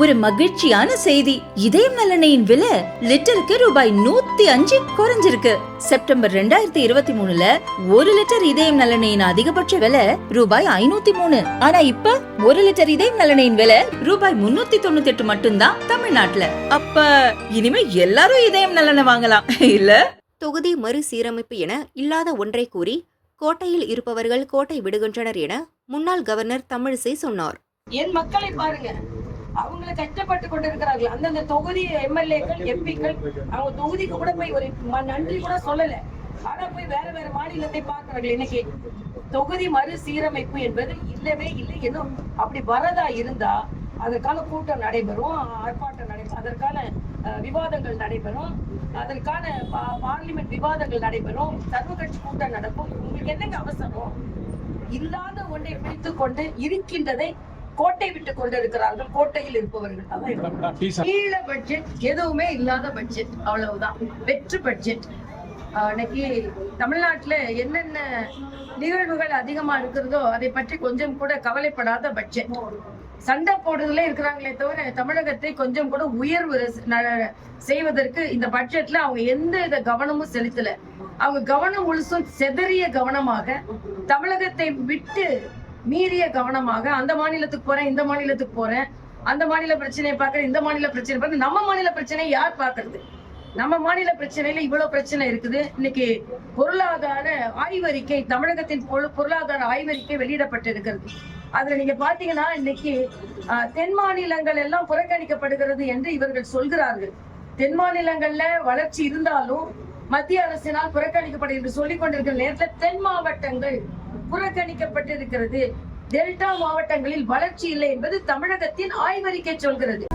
ஒரு மகிழ்ச்சியான செய்தி. இதயம் நலனையின் விலை லிட்டருக்கு ரூபாய் நூத்தி அஞ்சு குறைஞ்சிருக்கு. செப்டம்பர் ரெண்டாயிரத்தி இருபத்தி மூணுல ஒரு லிட்டர் இதயம் நலனையின் அதிகபட்ச விலை ரூபாய் ஐநூத்தி மூணு. ஆனா இப்ப ஒரு லிட்டர் இதயம் நலனையின் விலை ரூபாய் முன்னூத்தி தொண்ணூத்தி எட்டு மட்டும்தான் தமிழ்நாட்டுல. அப்ப இனிமே எல்லாரும் இதயம் நலனை வாங்கலாம். இல்ல? தொகுதி மறுசீரமைப்பு என இல்லாத ஒன்றை கூறி கோட்டையில் இருப்பவர்கள் கோட்டை விடுகின்றனர் என முன்னாள் கவர்னர் தமிழிசை சொன்னார். என் மக்களை பாருங்க. அவங்களை கஷ்டப்பட்டு கொண்டிருக்கிறார்கள். அந்தந்த தொகுதி எம்எல்ஏக்கள் எம்பிக்கள் அவங்க தொகுதிக்கு கூட போய் ஒரு நன்றி கூட சொல்லல. ஆனா போய் வேற வேற மாநிலத்தை பார்க்கிறார்கள். இன்னைக்கு தொகுதி மறுசீரமைப்பு என்பது இல்லவே இல்லை இன்னும் அப்படி வரதா இருந்தா அதற்கான கூட்டம் நடைபெறும் ஆர்ப்பாட்டம் நடைபெறும் அதற்கான அஹ், விவாதங்கள் நடைபெறும் அதற்கான பா- பார்லிமெண்ட் விவாதங்கள் நடைபெறும் சர்வ கட்சி கூட்டம் நடக்கும். உங்களுக்கு என்னங்க அவசரம்? இல்லாத ஒன்றை பிடித்து கொண்டு இருக்கின்றதை கோட்டை விட்டு கொண்டிருக்கிறார்கள். கோட்டையில் இருப்பவர்கள். கீழ பட்ஜெட் எதுவுமே இல்லாத பட்ஜெட் அவ்வளவுதான். வெற்று பட்ஜெட் இன்னைக்கு தமிழ்நாட்டுல என்னென்ன நிகழ்வுகள் அதிகமா இருக்கிறதோ அதை பற்றி கொஞ்சம் கூட கவலைப்படாத பட்ஜெட் சண்டை போடுறதுல இருக்கிறாங்களே தவிர தமிழகத்தை கொஞ்சம் கூட உயர்வு செய்வதற்கு இந்த பட்ஜெட்ல அவங்க எந்த வித கவனமும் செலுத்தல. அவங்க கவனம் முழுசும் செதறிய கவனமாக தமிழகத்தை விட்டு மீறிய கவனமாக அந்த மாநிலத்துக்கு போறேன் இந்த மாநிலத்துக்கு போறேன் அந்த மாநில பிரச்சனையை பார்க்கறேன் இந்த மாநில பிரச்சனை பார்க்க நம்ம மாநில பிரச்சனை யார் பார்க்கறது? நம்ம மாநில பிரச்சனையில இவ்வளவு பிரச்சனை இருக்குது. இன்னைக்கு பொருளாதார ஆய்வறிக்கை தமிழகத்தின் பொருளாதார ஆய்வறிக்கை வெளியிடப்பட்டிருக்கிறது. அதுல நீங்க பாத்தீங்கன்னா இன்னைக்கு ஆஹ், தென் மாநிலங்கள் எல்லாம் புறக்கணிக்கப்படுகிறது என்று இவர்கள் சொல்கிறார்கள். தென் மாநிலங்கள்ல வளர்ச்சி இருந்தாலும் மத்திய அரசினால் புறக்கணிக்கப்படுகிறது சொல்லிக் கொண்டிருக்கிற நேரத்தில் தென் மாவட்டங்கள் புறக்கணிக்கப்பட்டிருக்கிறது. டெல்டா மாவட்டங்களில் வளர்ச்சி இல்லை என்பது தமிழகத்தின் ஆய்வறிக்கை சொல்கிறது.